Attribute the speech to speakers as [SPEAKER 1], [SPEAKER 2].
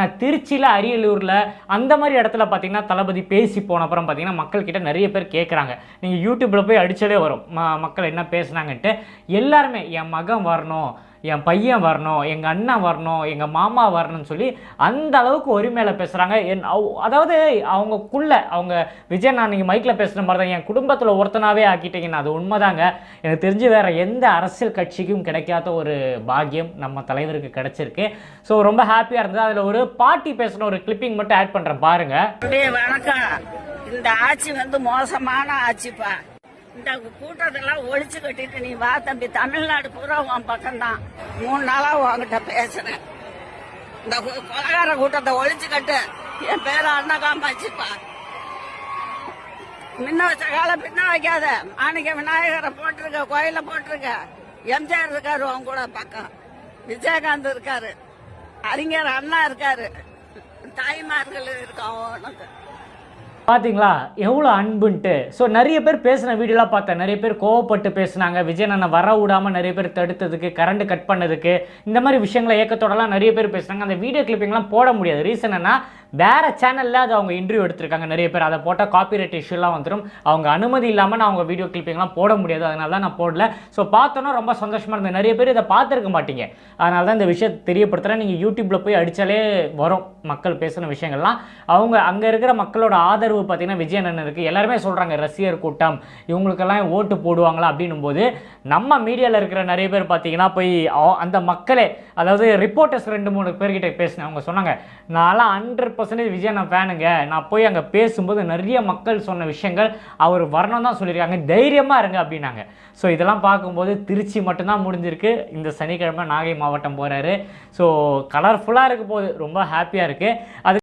[SPEAKER 1] ஆனால் திருச்சியில் அரியலூரில் அந்த மாதிரி இடத்துல பார்த்தீங்கன்னா தளபதி பேசி போன அப்புறம் பார்த்தீங்கன்னா மக்கள்கிட்ட நிறைய பேர் கேட்குறாங்க நீங்கள் யூடியூப்பில் போய் அடிச்சாலே வரும். மக்கள் என்ன பேசுனாங்கன்ட்டு. எல்லாருமே என் மகன் வரணும். என் பையன் வரணும் எங்கள் அண்ணன் வரணும் எங்கள் மாமா வரணும்னு சொல்லி அந்த அளவுக்கு உரிமையில் பேசுகிறாங்க என் அவ்- அதாவது அவங்கக்குள்ள அவங்க விஜய் நான் நீங்கள் மைக்கில் பேசுகிற மாதிரி தான் என் குடும்பத்தில் ஒருத்தனாவே ஆக்கிட்டீங்கன்னு அது உண்மைதாங்க. எனக்கு தெரிஞ்சு வேறு எந்த அரசியல் கட்சிக்கும் கிடைக்காத ஒரு பாக்கியம் நம்ம தலைவருக்கு கிடைச்சிருக்கு. ஸோ ரொம்ப ஹாப்பியாக இருந்தது. அதில் ஒரு பாட்டி பேசின ஒரு கிளிப்பிங் மட்டும் ஆட் பண்ணுறேன்
[SPEAKER 2] பாருங்கள் வணக்கம். இந்த ஆட்சி வந்து மோசமான ஆட்சிப்பா. இந்த கூட்டத்தெல்லாம் ஒழிச்சு கட்டிட்டு நீ வா தம்பி. தமிழ்நாடு பூரா உன் பக்கம்தான். மூணு நாளா உன்கிட்ட பேசுறேன். இந்த கொலகார கூட்டத்தை ஒழிச்சு கட்டு. என் பேரு அண்ணகாமாச்சிப்பா முன்ன வச்ச கால பின்ன வைக்காத. மாணிக்க விநாயகரை போட்டிருக்க கோயில போட்டிருக்க. எம்ஜிஆர் இருக்காரு உன் கூட பக்கம். விஜயகாந்த் இருக்காரு. அறிஞர் அண்ணா இருக்காரு. தாய்மார்கள் இருக்கா உனக்கு.
[SPEAKER 1] பார்த்தீங்களா எவ்வளோ அன்புன்ட்டு. ஸோ நிறைய பேர் பேசின வீடியோலாம் பார்த்தேன். நிறைய பேர் கோவப்பட்டு பேசுனாங்க. விஜய் அண்ணன் வர விடாமல் நிறைய பேர் தடுத்ததுக்கு கரண்ட் கட் பண்ணதுக்கு இந்த மாதிரி விஷயங்களை ஏக்கத்தோடலாம் நிறைய பேர் பேசுனாங்க. அந்த வீடியோ கிளிப்பிங்லாம் போட முடியாது. ரீசன் என்ன வேற சேனலில் அது அவங்க இன்டர்வியூ எடுத்திருக்காங்க நிறைய பேர். அதை போட்டால் காப்பிரைட் இஷ்யூலாம் வந்துடும் அவங்க அனுமதி இல்லாமல் நான் அவங்க வீடியோ கிளிப்பிங்லாம் போட முடியாது. அதனால தான் நான் போடல. ஸோ பார்த்தோன்னா ரொம்ப சந்தோஷமாக இருந்தது. நிறைய பேர் இதை பார்த்துருக்க மாட்டீங்க. அதனால தான் இந்த விஷயத்தை தெரியப்படுத்துகிறேன் நீங்கள் யூடியூப்பில் போய் அடித்தாலே வரும். மக்கள் பேசின விஷயங்கள்லாம். அவங்க அங்கே இருக்கிற மக்களோட ஆதரவு பார்த்தீங்கன்னா விஜய் அண்ணன் இருக்குது எல்லாருமே சொல்கிறாங்க ரசிகர் கூட்டம் இவங்களுக்கெல்லாம் ஓட்டு போடுவாங்களா அப்படின்னும் போது நம்ம மீடியாவில் இருக்கிற நிறைய பேர் பார்த்தீங்கன்னா போய் அந்த மக்களே அதாவது ரிப்போர்ட்டர்ஸ் ரெண்டு மூணு பேர்கிட்ட பேசினேன் அவங்க சொன்னாங்க நான்லாம் ஹண்ட்ரட் பர்சன்டேஜ் விஜய் நான் ஃபேனுங்க நான் போய் அங்கே பேசும்போது நிறைய மக்கள் சொன்ன விஷயங்கள் அவர் வரணும் தான் சொல்லியிருக்காங்க. தைரியமாக இருங்க அப்படின்னாங்க. ஸோ இதெல்லாம் பார்க்கும்போது திருச்சி மட்டும்தான் முடிஞ்சிருக்கு. இந்த சனிக்கிழமை நாகை மாவட்டம் போகிறாரு ஸோ கலர்ஃபுல்லாக இருக்க போகுது. ரொம்ப ஹாப்பியாக இருக்குது அது